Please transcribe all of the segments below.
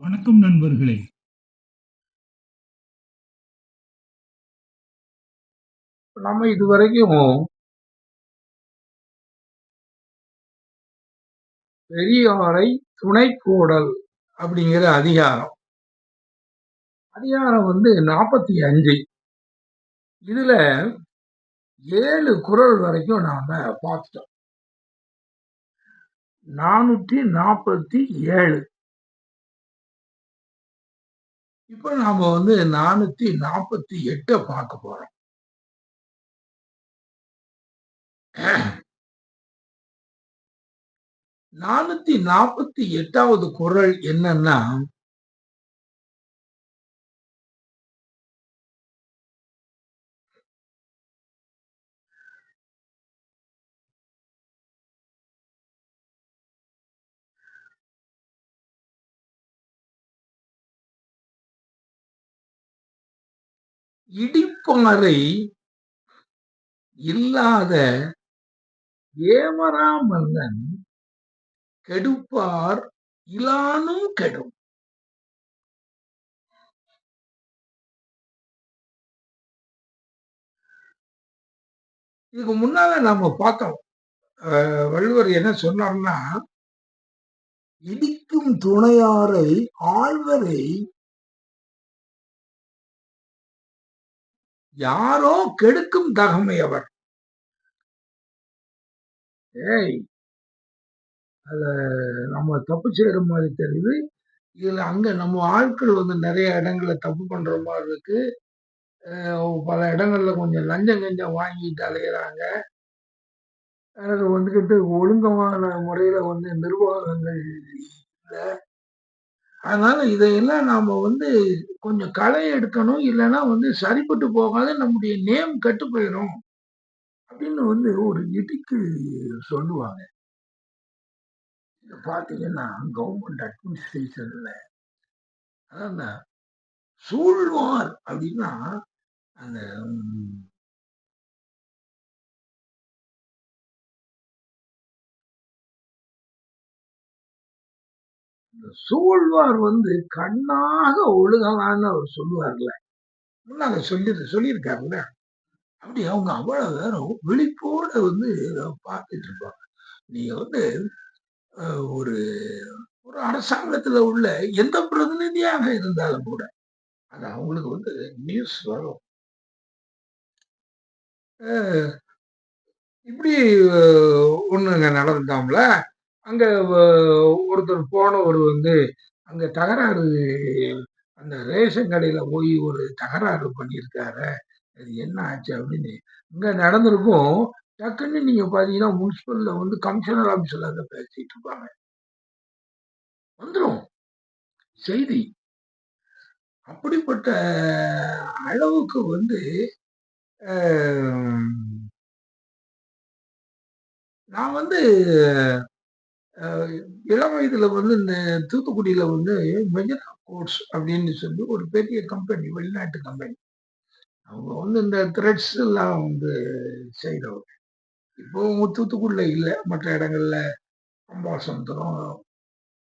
வணக்கம் நண்பர்களே. நம்ம இதுவரைக்கும் பெரியாரை துணைக்கோடல் அப்படிங்கிற அதிகாரம். அதிகாரம் வந்து நாற்பத்தி அஞ்சு. இதுல ஏழு குரல் வரைக்கும் நாம பார்த்துட்டோம். நானூற்றி நாற்பத்தி ஏழு. இப்ப நாம வந்து நானூத்தி நாற்பத்தி எட்ட பார்க்க போறோம். நானூத்தி நாற்பத்தி எட்டாவது குரல் என்னன்னா இடிப்பாறை இல்லாத ஏமராமல்லன் கெடுப்பார் இலானும் கெடும். இதுக்கு முன்னால நாம பார்த்தோம். வள்ளுவர் என்ன சொன்னார்னா இடிக்கும் துணையாரை ஆழ்வரை யாரோ கெடுக்கும் தகமை அவர். ஏய் அதுல நம்ம தப்பு செய்யற மாதிரி தெரியுது. இதுல அங்க நம்ம ஆட்கள் வந்து நிறைய இடங்கள்ல தப்பு பண்ற மாதிரி இருக்கு. பல இடங்கள்ல கொஞ்சம் லஞ்சம் கஞ்சம் வாங்கிட்டு அலையிறாங்க. அது வந்துக்கிட்டு ஒழுங்கமான முறையில வந்து நிர்வாகங்கள் இல்லை. அதனால இதையெல்லாம் நாம வந்து கொஞ்சம் களை எடுக்கணும் இல்லைன்னா வந்து சரிப்பட்டு போகாத நம்முடைய நேம் கெட்டு போயிடும் அப்படின்னு வந்து ஒரு இடிக்கு சொல்லுவாங்க. பார்த்தீங்கன்னா கவர்மெண்ட் அட்மினிஸ்ட்ரேஷன்ல அதான் சூழ்வார் அப்படின்னா அந்த சூழ்வார் வந்து கண்ணாக ஒழுகலான்னு அவர் சொல்லுவார்ல. முன்னாங்க சொல்லி சொல்லியிருக்காருல்ல. அப்படி அவங்க அவ்வளவு நேரம் விழிப்போட வந்து பார்த்துட்டு இருப்பாங்க. நீங்க வந்து ஒரு ஒரு அரசாங்கத்துல உள்ள எந்த பிரதிநிதியாக இருந்தாலும் கூட அது அவங்களுக்கு வந்து நியூஸ் வரும். இப்படி ஒண்ணுங்க நடந்தாம்ல அங்க ஒருத்தர் போனவர் வந்து அங்க தகராறு அந்த ரேஷன் கடையில போய் ஒரு தகராறு பண்ணியிருக்காரு. அது என்ன ஆச்சு அப்படின்னு இங்க நடந்திருக்கும் டக்குன்னு நீங்க பாத்தீங்கன்னா முனிசிபல்ல வந்து கமிஷனர் ஆபீஸ்ல அங்க பேசிட்டு இருப்பாங்க. வந்துடும் செய்தி. அப்படிப்பட்ட அளவுக்கு வந்து நான் வந்து இளம் வயதுல வந்து இந்த தூத்துக்குடியில வந்து மெஜரா கோட்ஸ் அப்படின்னு சொல்லி ஒரு பெரிய கம்பெனி வெளிநாட்டு கம்பெனி அவங்க வந்து இந்த த்ரெட்ஸ் எல்லாம் வந்து செய்கிறவங்க இப்போ தூத்துக்குடியில இல்லை மற்ற இடங்கள்ல அம்பாசந்தரம்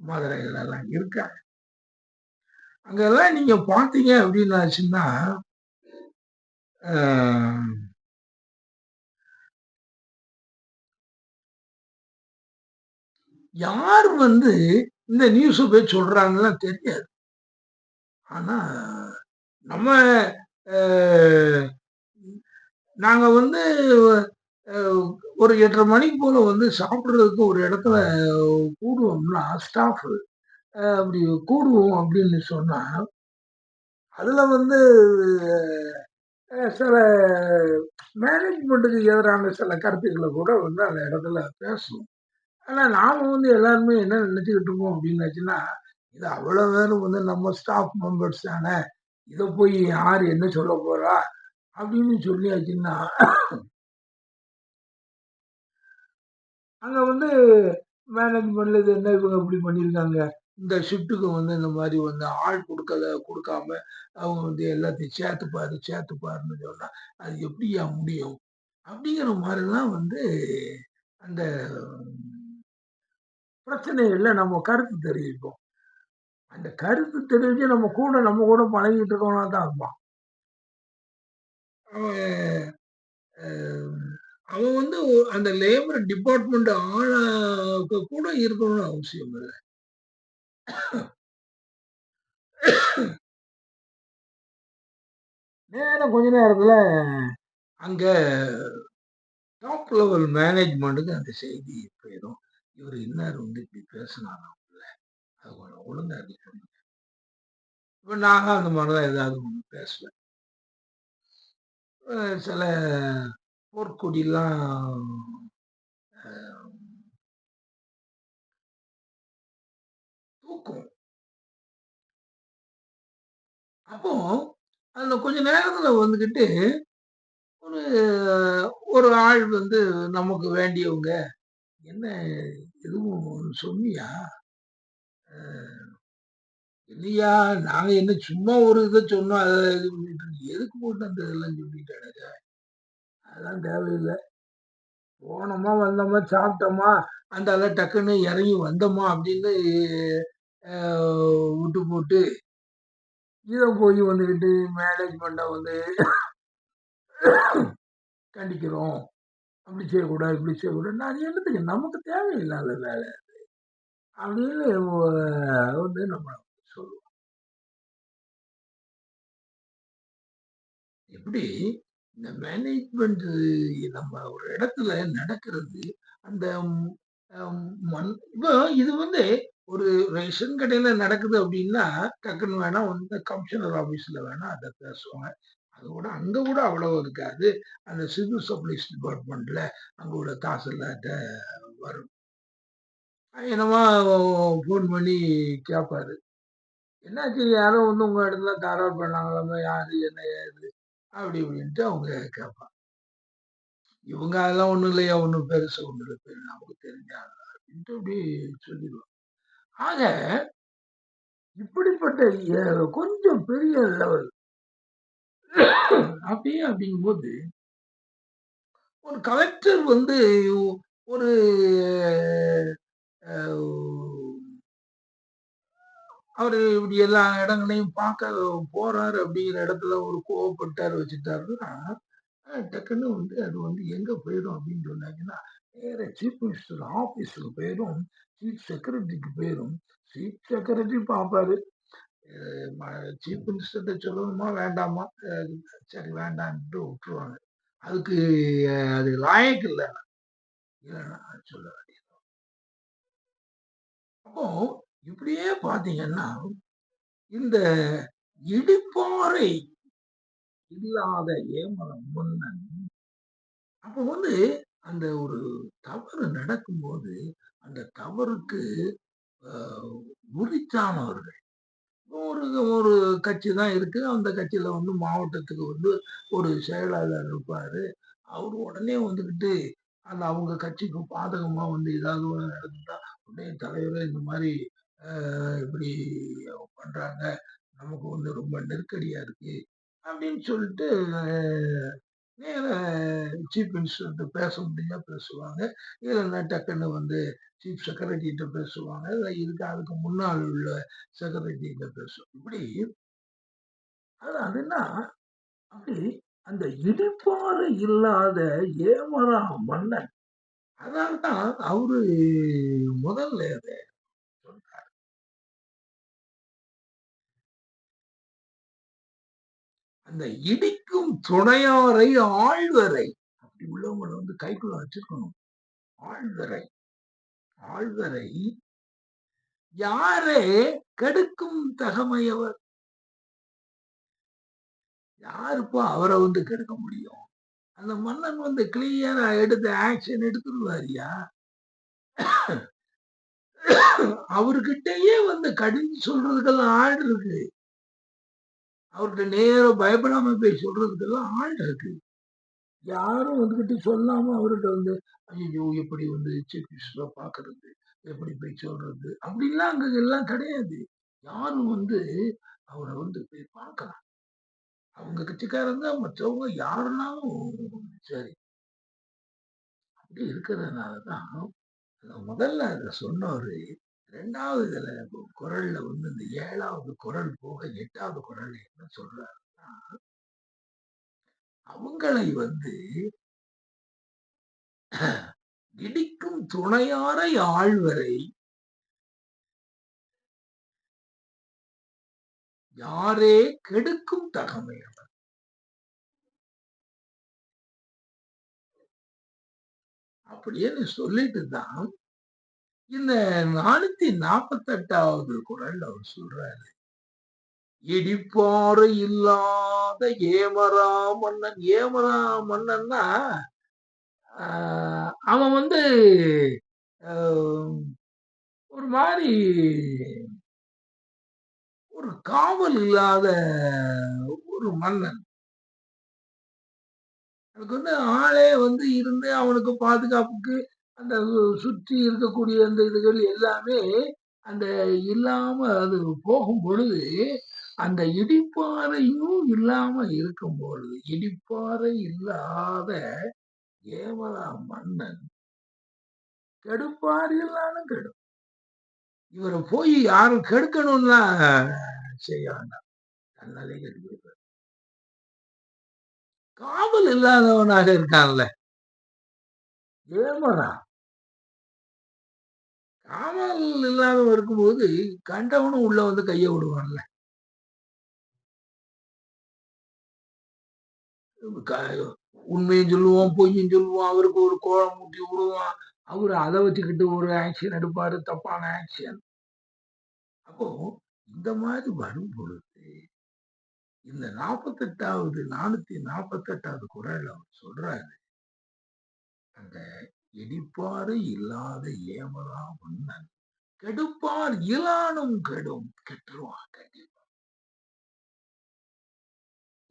மதுரைகள் எல்லாம் இருக்காங்க. அங்கெல்லாம் நீங்க பார்த்தீங்க அப்படின்னாச்சுன்னா யார் வந்து இந்த நியூஸை போய் சொல்றாங்கன்னா தெரியாது. ஆனா, நம்ம நாங்க வந்து ஒரு எட்டரை மணிக்கு போல வந்து சாப்பிட்றதுக்கு ஒரு இடத்துல கூடுவோம்னா, ஸ்டாஃப் அப்படி கூடுவோம் அப்படின்னு சொன்னா, அதுல வந்து சில மேனேஜ்மெண்ட்டுக்கு எதிரான சில கருத்துக்களை கூட வந்து அந்த இடத்துல பேசுவோம். ஆனால் நாம் வந்து எல்லாருமே என்ன நினச்சிக்கிட்டு இருக்கோம் அப்படின்னாச்சுன்னா, இது அவ்வளோ பேரும் வந்து நம்ம ஸ்டாஃப் மெம்பர்ஸ் தானே. இதை போய் யார் என்ன சொல்ல போகிறா அப்படின்னு சொல்லியாச்சுன்னா அங்கே வந்து மேனேஜ்மெண்ட்ல இது என்ன இவங்க இப்படி பண்ணியிருக்காங்க. இந்த ஷிஃப்ட்டுக்கு வந்து இந்த மாதிரி வந்து ஆள் கொடுக்கல கொடுக்காம அவங்க வந்து எல்லாத்தையும் சேர்த்துப்பாரு, சேர்த்துப்பாருன்னு சொன்னால் அது எப்படியா முடியும்? அப்படிங்கிற மாதிரிலாம் வந்து அந்த பிரச்சனைகள்ல நம்ம கருத்து தெரிவிப்போம். அந்த கருத்து தெரிவிச்சு நம்ம கூட நம்ம கூட பழகிட்டு இருக்கவனா தான் இருப்பான். அவன் வந்து அந்த லேபர் டிபார்ட்மெண்ட் ஆளாக கூட இருக்கணும்னு அவசியம் இல்லை நேரம் கொஞ்ச நேரத்துல அங்க டாப் லெவல் மேனேஜ்மெண்ட்டுக்கு அந்த செய்தி போயிடும் இவர் இன்னார் வந்து இப்படி பேசினாராம் அது கொஞ்சம் ஒழுங்கா இருக்கு சொல்லுங்க. இப்ப நான் அந்த மாதிரிதான் தான் ஏதாவது ஒன்று பேசுவேன். சில போர்க்கொடிலாம் தூக்கும். அப்போ அதுல கொஞ்ச நேரத்துல வந்துக்கிட்டு ஒரு ஒரு ஆள் வந்து நமக்கு வேண்டியவங்க, "என்ன எதுவும் சொன்னியா?" "இல்லையா, நாங்கள் என்ன சும்மா ஒரு இதை சொன்னோம். அதை இது பண்ணிட்டு எதுக்கு போட்டு அந்த இதெல்லாம் சொல்லிட்டு அதெல்லாம் தேவையில்லை போனோமா, வந்தோமா, சாப்பிட்டோமா, அந்த அதை டக்குன்னு இறங்கி வந்தோமா அப்படின்னு விட்டு போட்டு, இதை போய் வந்துக்கிட்டு மேனேஜ்மெண்ட்டை வந்து கண்டிக்கிறோம். அப்படி செய்யக்கூடாது, இப்படி செய்யக்கூடாதுன்னா, அது என்னத்துக்கு? நமக்கு தேவையில்லாத வேலை அது. அப்படின்னு வந்து நம்ம சொல்லுவோம். எப்படி இந்த மேனேஜ்மெண்ட் நம்ம ஒரு இடத்துல நடக்கிறது, அந்த மண் இப்போ இது வந்து ஒரு ரேஷன் கடையில நடக்குது அப்படின்னா, டக்குன்னு வேணா வந்து கமிஷனர் ஆபீஸ்ல வேணா அதை பேசுவாங்க. அதோட அங்க கூட அவ்வளவு இருக்காது. அந்த சிவில் சப்ளைஸ் டிபார்ட்மென்ட்ல அங்க உள்ள தாசில்தார்ட்ட வரும். என்னமா ஃபோன் பண்ணி கேட்பாரு. "என்னாச்சு யாரோ வந்து உங்க இடத்துல தாராள் பண்ணாங்களாமே, யாரு? என்ன? ஏது?" அப்படி இப்படின்ட்டு அவங்க கேட்பாங்க. இவங்க அதெல்லாம் ஒண்ணும் இல்லையா, ஒன்றும் பெருசு ஒன்றும் இல்லை பெ நமக்கு தெரிஞ்ச அப்படின்ட்டு அப்படி சொல்லிருவாங்க. ஆக இப்படிப்பட்ட கொஞ்சம் பெரிய லெவல் அப்படியே அப்படிங்கும்போது, ஒரு கலெக்டர் வந்து ஒரு அ அவரு இப்படி எல்லா இடங்களையும் பார்க்க போறாரு அப்படிங்கிற இடத்துல ஒரு கோவப்பட்டார் வச்சுட்டாருன்னா, டக்குன்னு வந்து அது வந்து எங்க போயிரும் அப்படின்னு சொன்னாங்கன்னா, வேற சீஃப் மினிஸ்டர் ஆபீஸுக்கு போயிரும். சீஃப் செக்ரட்டரிக்கு போயிரும். சீஃப் செக்ரட்டரி பார்ப்பாரு. சீஃப் மினிஸ்டர்கிட்ட சொல்லணுமா? வேண்டாமா? சரி வேண்டான்ட்டு விட்டுருவாங்க. அதுக்கு அது லாயக்கு இல்லை சொல்ல வேண்டியது. அப்போ இப்படியே பார்த்தீங்கன்னா, இந்த இடிப்பாறை இல்லாத ஏமலம் முன்னன் அப்போ வந்து அந்த ஒரு தவறு நடக்கும்போது, அந்த தவறுக்கு உரித்தானவர்கள் ஒரு ஒரு கட்சி தான் இருக்கு. அந்த கட்சியில வந்து மாவட்டத்துக்கு வந்து ஒரு செயலாளர் இருப்பாரு. அவர் உடனே வந்துக்கிட்டு அந்த அவங்க கட்சிக்கு பாதகமா வந்து ஏதாவது நடந்துட்டா, உடனே தலைவரை இந்த மாதிரி இப்படி பண்றாங்க. நமக்கு வந்து ரொம்ப நெருக்கடியா இருக்கு. அப்படின்னு சொல்லிட்டு நேரா சீஃப் மினிஸ்டர்கிட்ட பேச முடிஞ்சா பேசுவாங்க. இல்லைன்னா டக்குன்னு வந்து சீஃப் செக்ரட்டரிகிட்ட பேசுவாங்க. இல்லை இதுக்கு அதுக்கு முன்னால் உள்ள செக்ரட்டரிகிட்ட பேசுவாங்க. இப்படி அது அதுன்னா அப்படி அந்த இடிப்பாறு இல்லாத ஏமரா மன்னன். அதனால தான் அவரு முதல்ல அந்த இடிக்கும் துணையாரை ஆழ்வரை. அப்படி உள்ளவங்கள வந்து கைக்குள்ள வச்சிருக்கணும். ஆழ்வரை. ஆழ்வரை யாரே கெடுக்கும் தகமையவர். யாருப்பா அவரை வந்து கெடுக்க முடியும்? அந்த மன்னன் வந்து கிளியரா எடுத்து ஆக்ஷன் எடுத்துருவாரியா அவர்கிட்டயே வந்து கடிஞ்சு சொல்றதுக்கெல்லாம் ஆள் இருக்கு. அவர்ட்ட நேரம் பயப்படாம போய் சொல்றதுக்கெல்லாம் ஆள் இருக்கு. யாரும் வந்துகிட்டு சொல்லாம அவர்கிட்ட வந்து, ஐயோ எப்படி வந்து சீஃப் மினிஸ்டர பார்க்கறது? எப்படி போய் சொல்றது?" அப்படிலாம் அங்க எல்லாம் கிடையாது. யாரும் வந்து அவரை வந்து போய் பார்க்கலாம். அவங்க கட்சிக்காரங்க, மற்றவங்க யாருனாலும் சரி. அப்படி இருக்கிறதுனாலதான் முதல்ல அதை சொன்னவர் ரெண்டாவது இதில் குரல்ல வந்து இந்த ஏழாவது குரல் போக எட்டாவது குரல் என்ன சொல்றாருன்னா அவங்களை வந்து இடிக்கும் துணையாரை ஆழ்வரை யாரே கெடுக்கும் தகமையவர். அப்படின்னு சொல்லிட்டு தான் இந்த நானூத்தி நாற்பத்தி எட்டாவது குரல் அவர் சொல்றாரு இடிப்பாறு இல்லாத ஏமரா மன்னன் ஏமரா மன்னன்னா அவன் வந்து ஒரு மாதிரி ஒரு காவல் இல்லாத ஒரு மன்னன். அதுக்கு வந்து ஆளே வந்து இருந்து அவனுக்கு பாதுகாப்புக்கு அந்த சுற்றி இருக்கக்கூடிய அந்த இதுகள் எல்லாமே அந்த இல்லாம அது போகும் பொழுது அந்த இடிப்பாறையும் இல்லாம இருக்கும் பொழுது இடிப்பாறை இல்லாத ஏமலா மன்னன் கெடுப்பார் இல்லாலும் கெடும். இவரை போய் யாரும் கெடுக்கணும்னா செய்ய வேண்டாம். தன்னாலே கெடுப்பார் காவல் இல்லாதவனாக இருக்கான்ல. ஏமரா காவல் இல்லாதவன் இருக்கும்போது கண்டவனும் உள்ள வந்து கையை விடுவான்ல. உண்மையும் சொல்லுவான் பொய்யும் சொல்லுவான் அவருக்கு ஒரு கோலம் ஊட்டி விடுவான். அவரு அதை வச்சுக்கிட்டு ஒரு ஆக்ஷன் எடுப்பாரு தப்பான ஆக்ஷன் அப்போ இந்த மாதிரி வரும் பொழுது இந்த நாற்பத்தெட்டாவது நானூத்தி நாற்பத்தெட்டாவது குரல் அவர் சொல்றாரு. அந்த இடிப்பாறு இல்லாத ஏமரா மன்னன். கெடுப்பார் இலானும் கெடும் கெட்டுருவான் கண்டிப்பா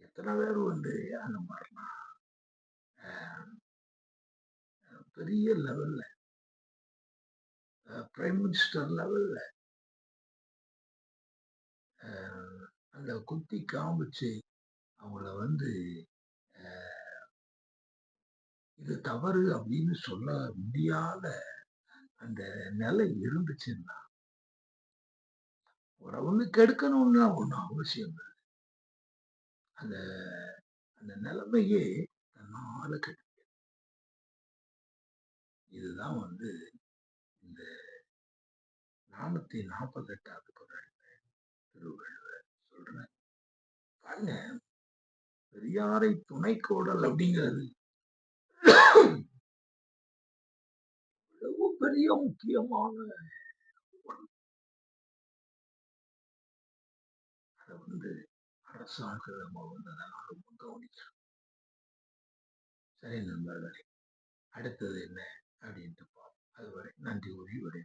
எத்தனை பேர் வந்து அந்த மாதிரினா பெரிய லெவல்ல பிரைம் மினிஸ்டர் லெவல்ல அந்த குத்தி காமிச்சு அவங்கள வந்து இது தவறு அப்படின்னு சொல்ல முடியாத அந்த நிலை இருந்துச்சுன்னா ஒரு ஒண்ணு கெடுக்கணும்னா ஒண்ணும் அவசியம் இல்லை. அந்த அந்த நிலைமையே தன்னால கெடுக்க இதுதான் வந்து இந்த நானூத்தி நாற்பத்தி எட்டாவது குரல் திருவள்ளுவர் சொல்றேன் பாருங்க பெரியாரை துணை கோடல் அப்படிங்கிறது பெரிய முக்கியமான அதை வந்து அரசாங்கம் நம்ம வந்து ரொம்ப கவனிக்கணும் சரி நண்பர்களே அடுத்தது என்ன அப்படின்ட்டு பார்ப்போம். அதுவரை நன்றி உரி